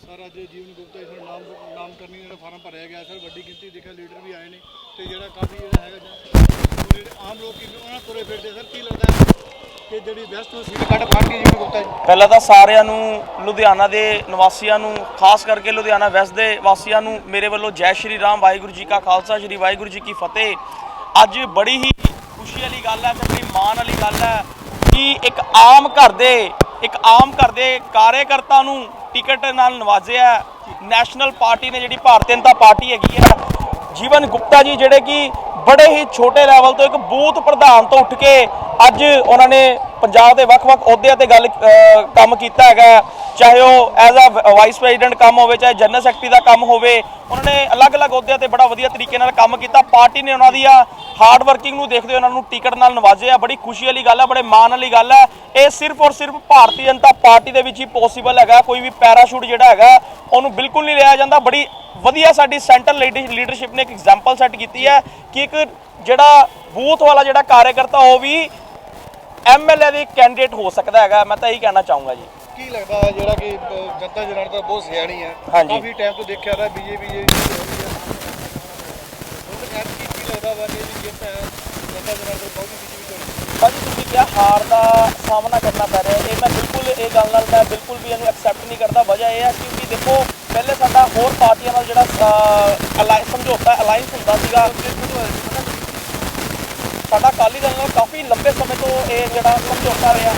Sir, ਅੱਜ ਜੀਵਨ ਗੁਪਤਾ ਜੀ ਨਾਮ ਨਾਮ ਜਿਹੜਾ ਫਾਰਮ ਭਰਿਆ ਗਿਆ। ਸਰ, ਵੱਡੀ ਗਿਣਤੀ ਦੇਖਿਆ, ਲੀਡਰ ਵੀ ਆਏ ਨੇ ਤੇ ਜਿਹੜਾ ਕਾਫੀ ਜਿਹੜਾ ਹੈਗਾ ਜਿਹੜੇ ਆਮ ਲੋਕ ਕੀ ਉਹਨਾਂ ਤੁਰੇ ਫਿਰਦੇ ਸਰ, ਕੀ ਲੱਗਦਾ ਕਿ ਜਿਹੜੀ ਵੈਸਟ ਸੀਟ ਕੱਢ ਫੜ ਜੀਵਨ ਗੁਪਤਾ ਜੀ? ਪਹਿਲਾਂ ਤਾਂ ਸਾਰਿਆਂ ਨੂੰ, ਲੁਧਿਆਣਾ ਦੇ ਨਿਵਾਸੀਆਂ ਨੂੰ, ਖਾਸ ਕਰਕੇ ਲੁਧਿਆਣਾ ਵੈਸਟ ਦੇ ਵਾਸੀਆਂ ਨੂੰ, ਮੇਰੇ ਵੱਲੋਂ ਜੈ ਸ਼੍ਰੀ ਰਾਮ, ਵਾਹਿਗੁਰੂ ਜੀ ਕਾ ਖਾਲਸਾ, ਸ਼੍ਰੀ ਵਾਹਿਗੁਰੂ ਜੀ ਕੀ ਫਤਿਹ। ਅੱਜ ਬੜੀ ਹੀ ਖੁਸ਼ੀ ਵਾਲੀ ਗੱਲ ਹੈ ਤੇ ਬੜੀ ਮਾਣ ਵਾਲੀ ਗੱਲ ਹੈ ਕਿ ਇੱਕ ਆਮ ਘਰ ਦੇ ਇੱਕ ਆਮ ਘਰ ਦੇ ਕਾਰਜਕਰਤਾ ਨੂੰ ਟਿਕਟ ਨਾਲ ਨਵਾਜ਼ਿਆ ਨੈਸ਼ਨਲ ਪਾਰਟੀ ਨੇ ਜਿਹੜੀ ਭਾਰਤੀ ਜਨਤਾ ਪਾਰਟੀ ਹੈਗੀ ਹੈ। ਜੀਵਨ ਗੁਪਤਾ ਜੀ, ਜਿਹੜੇ ਕਿ ਬੜੇ ਹੀ ਛੋਟੇ ਲੈਵਲ ਤੋਂ ਇੱਕ ਬੂਥ ਪ੍ਰਧਾਨ ਤੋਂ ਉੱਠ ਕੇ ਅੱਜ ਉਹਨਾਂ ਨੇ ਪੰਜਾਬ ਦੇ ਵੱਖ-ਵੱਖ ਅਹੁਦਿਆਂ ਤੇ ਗੱਲ ਕੰਮ ਕੀਤਾ ਹੈਗਾ ਚਾਹੇ ਉਹ ਐਜ਼ ਅ ਵਾਈਸ ਪ੍ਰੈਜ਼ੀਡੈਂਟ ਕੰਮ ਹੋਵੇ, ਚਾਹੇ ਜਨਰਲ ਸੈਕਟਰੀ ਦਾ ਕੰਮ ਹੋਵੇ, ਉਹਨਾਂ ਨੇ ਅਲੱਗ-ਅਲੱਗ ਅਹੁਦਿਆਂ ਤੇ ਬੜਾ ਵਧੀਆ ਤਰੀਕੇ ਨਾਲ ਕੰਮ ਕੀਤਾ। ਪਾਰਟੀ ਨੇ ਉਹਨਾਂ ਦੀਆਂ ਹਾਰਡ ਵਰਕਿੰਗ ਨੂੰ ਦੇਖਦੇ ਹੋਏ ਉਹਨਾਂ ਨੂੰ ਟਿਕਟ ਨਾਲ ਨਵਾਜ਼ਿਆ। ਬੜੀ ਖੁਸ਼ੀ ਵਾਲੀ ਗੱਲ ਹੈ ਬੜੇ ਮਾਣ ਵਾਲੀ ਗੱਲ ਹੈ ਇਹ ਸਿਰਫ ਔਰ ਸਿਰਫ ਭਾਰਤੀ ਜਨਤਾ ਪਾਰਟੀ ਦੇ ਵਿੱਚ ਹੀ ਪੋਸੀਬਲ ਹੈਗਾ। ਕੋਈ ਵੀ ਪੈਰਾਸ਼ੂਟ ਜਿਹੜਾ ਹੈਗਾ, ਉਹਨੂੰ ਬਿਲਕੁਲ ਨਹੀਂ ਲਿਆ ਜਾਂਦਾ। ਬੜੀ ਵਧੀਆ ਸਾਡੀ ਸੈਂਟਰਲ ਲੀਡਰਸ਼ਿਪ ਨੇ ਇੱਕ ਐਗਜ਼ਾਮਪਲ ਸੈੱਟ ਕੀਤੀ ਹੈ ਕਿ ਇੱਕ ਜਿਹੜਾ ਬੂਥ ਵਾਲਾ ਜਿਹੜਾ ਕਾਰਜਕਰਤਾ, ਉਹ ਵੀ ਐਮਐਲਏ ਦੇ ਕੈਂਡੀਡੇਟ ਹੋ ਸਕਦਾ ਹੈਗਾ। ਮੈਂ ਤਾਂ ਇਹੀ ਕਹਿਣਾ ਚਾਹੂੰਗਾ ਜੀ। ਕੀ ਲੱਗਦਾ ਹੈ ਜਿਹੜਾ ਕਿ ਅ, ਜਨਤਾ ਜਨਾਰਦਨ ਬਹੁਤ ਸਿਆਣੀ ਹੈ। ਹਾਂਜੀ। ਕਾਫੀ ਟਾਈਮ ਤੋਂ ਦੇਖਿਆ ਰਿਹਾ ਬੀਜੇਪੀ ਜਿਹੜੀ ਹੋ ਰਹੀ ਹੈ। ਉਹ ਤਾਂ ਕੀ ਕੀ ਲੱਗਦਾ ਵਾ ਕਿ ਇਹ ਜਿੱਤ ਹੈ ਜਨਤਾ ਜਨਾਰਦਨ ਬਹੁਤ ਬੀਜੇਪੀ ਚੋਣ ਭਾਜੀ ਤੁਸੀਂ ਕਿਹਾ ਹਾਰ ਦਾ ਸਾਹਮਣਾ ਕਰਨਾ ਪੈ ਰਿਹਾ ਹੈ। ਇਹ ਮੈਂ ਬਿਲਕੁਲ ਇਹ ਗੱਲ ਨਾਲ ਮੈਂ ਬਿਲਕੁਲ ਵੀ ਇਹਨੂੰ ਐਕਸੈਪਟ ਨਹੀਂ ਕਰਦਾ। ਵਜ੍ਹਾ ਇਹ ਹੈ ਕਿਉਂਕਿ ਦੇਖੋ ਪਹਿਲੇ ਸਾਡਾ ਹੋਰ ਪਾਰਟੀਆਂ ਨਾਲ ਜਿਹੜਾ ਅਲਾਈਅੰਸ ਸਮਝੌਤਾ ਅਲਾਈਅੰਸ ਹੁੰਦਾ ਸੀਗਾ। ਸਾਡਾ ਅਕਾਲੀ ਦਲ ਨਾਲ ਕਾਫੀ ਲੰਬੇ ਸਮੇਂ ਤੋਂ ਇਹ ਜਿਹੜਾ ਸਮਝੌਤਾ ਰਿਹਾ।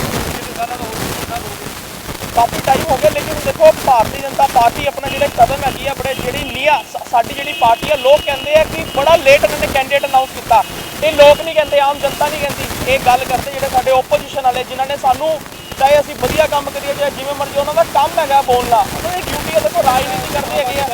ਕਾਫੀ ਟਾਈਮ ਹੋ ਗਿਆ, ਲੇਕਿਨ ਦੇਖੋ ਭਾਰਤੀ ਜਨਤਾ ਪਾਰਟੀ ਆਪਣਾ ਜਿਹੜੇ ਕਦਮ ਹੈਗੀ ਆ ਬੜੇ ਜਿਹੜੀ ਨੀਆ ਸਾਡੀ ਜਿਹੜੀ ਪਾਰਟੀ ਆ ਲੋਕ ਕਹਿੰਦੇ ਆ ਕਿ ਬੜਾ ਲੇਟ ਇਹਨਾਂ ਨੇ ਕੈਂਡੀਡੇਟ ਅਨਾਉਂਸ ਕੀਤਾ। ਇਹ ਲੋਕ ਨਹੀਂ ਕਹਿੰਦੇ, ਆਮ ਜਨਤਾ ਨਹੀਂ ਕਹਿੰਦੀ। ਇਹ ਗੱਲ ਕਰਦੇ ਜਿਹੜੇ ਸਾਡੇ ਓਪੋਜੀਸ਼ਨ ਵਾਲੇ, ਜਿਨ੍ਹਾਂ ਨੇ ਸਾਨੂੰ ਚਾਹੇ ਅਸੀਂ ਵਧੀਆ ਕੰਮ ਕਰੀਏ ਚਾਹੇ ਜਿਵੇਂ ਮਰਜ਼ੀ ਉਹਨਾਂ ਦਾ ਕੰਮ ਹੈਗਾ ਬੋਲਣਾ। ਉਹਨਾਂ ਦੀ ਡਿਊਟੀ ਹੈ, ਦੇਖੋ ਰਾਜਨੀਤੀ ਕਰਦੇ ਹੈਗੇ ਆ।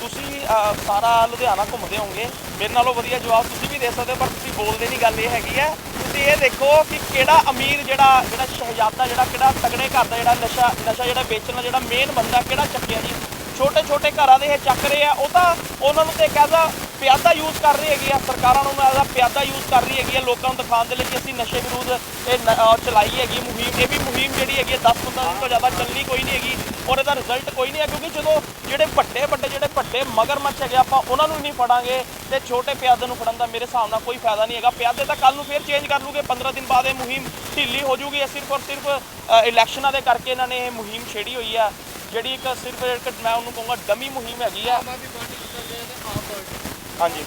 ਤੁਸੀਂ ਸਾਰਾ ਲੁਧਿਆਣਾ ਘੁੰਮਦੇ ਹੋਵੋਗੇ। ਮੇਰੇ ਨਾਲੋਂ ਵਧੀਆ ਜਵਾਬ ਤੁਸੀਂ ਦੇ ਸਕਦੇ ਹੋ, ਪਰ ਤੁਸੀਂ ਬੋਲਦੇ ਨਹੀਂ, ਗੱਲ ਇਹ ਹੈਗੀ ਹੈ। ਤੁਸੀਂ ਇਹ ਦੇਖੋ ਕਿ ਕਿਹੜਾ ਅਮੀਰ ਜਿਹੜਾ ਜਿਹੜਾ ਸ਼ਹਿਜ਼ਾਦਾ, ਜਿਹੜਾ ਕਿਹੜਾ ਤਗੜੇ ਘਰ ਦਾ ਜਿਹੜਾ ਨਸ਼ਾ ਨਸ਼ਾ ਜਿਹੜਾ ਵੇਚਣ ਦਾ ਜਿਹੜਾ ਮੇਨ ਬੰਦਾ ਕਿਹੜਾ ਚੱਕਿਆ ਜੀ? ਛੋਟੇ ਛੋਟੇ ਘਰਾਂ ਦੇ ਇਹ ਚੱਕ ਰਹੇ ਆ, ਉਹ ਤਾਂ ਉਹਨਾਂ ਨੂੰ ਤੇ ਇੱਕ ਪਿਆਦਾ ਯੂਜ਼ ਕਰ ਰਹੀ ਹੈਗੀ ਆ, ਸਰਕਾਰਾਂ ਨੂੰ ਮੈਂ ਪਿਆਦਾ ਯੂਜ਼ ਕਰ ਰਹੀ ਹੈਗੀ ਆ, ਲੋਕਾਂ ਨੂੰ ਦਿਖਾਉਣ ਦੇ ਲਈ ਕਿ ਅਸੀਂ ਨਸ਼ੇ ਵਿਰੁੱਧ ਇਹ ਨ- ਚਲਾਈ ਹੈਗੀ ਮੁਹਿੰਮ। ਇਹ ਵੀ ਮੁਹਿੰਮ ਜਿਹੜੀ ਹੈਗੀ 10 15 ਦਿਨ ਤੋਂ ਜ਼ਿਆਦਾ ਚੱਲਣੀ ਕੋਈ ਨਹੀਂ ਹੈਗੀ ਔਰ ਇਹਦਾ ਰਿਜ਼ਲਟ ਕੋਈ ਨਹੀਂ ਹੈ ਕਿਉਂਕਿ ਜਦੋਂ ਜਿਹੜੇ ਵੱਡੇ ਵੱਡੇ ਜਿਹੜੇ ਵੱਡੇ ਮਗਰਮੱਛ ਹੈਗੇ ਆਪਾਂ ਉਹਨਾਂ ਨੂੰ ਨਹੀਂ ਫੜਾਂਗੇ ਤੇ ਛੋਟੇ ਪਿਆਦੇ ਨੂੰ ਫੜਨ ਦਾ ਮੇਰੇ ਹਿਸਾਬ ਨਾਲ ਕੋਈ ਫਾਇਦਾ ਨਹੀਂ ਹੈਗਾ। ਪਿਆਦੇ ਤਾਂ ਕੱਲ ਨੂੰ ਫੇਰ ਚੇਂਜ ਕਰ ਲੂਗੇ 15 ਦਿਨ ਬਾਅਦ ਇਹ ਮੁਹਿੰਮ ਢਿੱਲੀ ਹੋ ਜੂਗੀ ਇਹ ਸਿਰਫ ਔਰ ਸਿਰਫ ਇਲੈਕਸ਼ਨਾਂ ਦੇ ਕਰਕੇ ਇਹਨਾਂ ਨੇ ਇਹ ਮੁਹਿੰਮ ਛੇੜੀ ਹੋਈ ਆ। ਜਿਹੜੀ ਇੱਕ ਸਿਰਫ ਮੈਂ ਉਹਨੂੰ ਕਹੂੰਗਾ ਡਮੀ ਮੁਹਿੰਮ ਹੈਗੀ ਆ ਆਮ ਆਦਮੀ ਪਾਰਟੀ ਕਿੱਦਾਂ ਗਏ ਤੇ ਆਮ ਪਾਰਟੀ ਹਾਂਜੀ।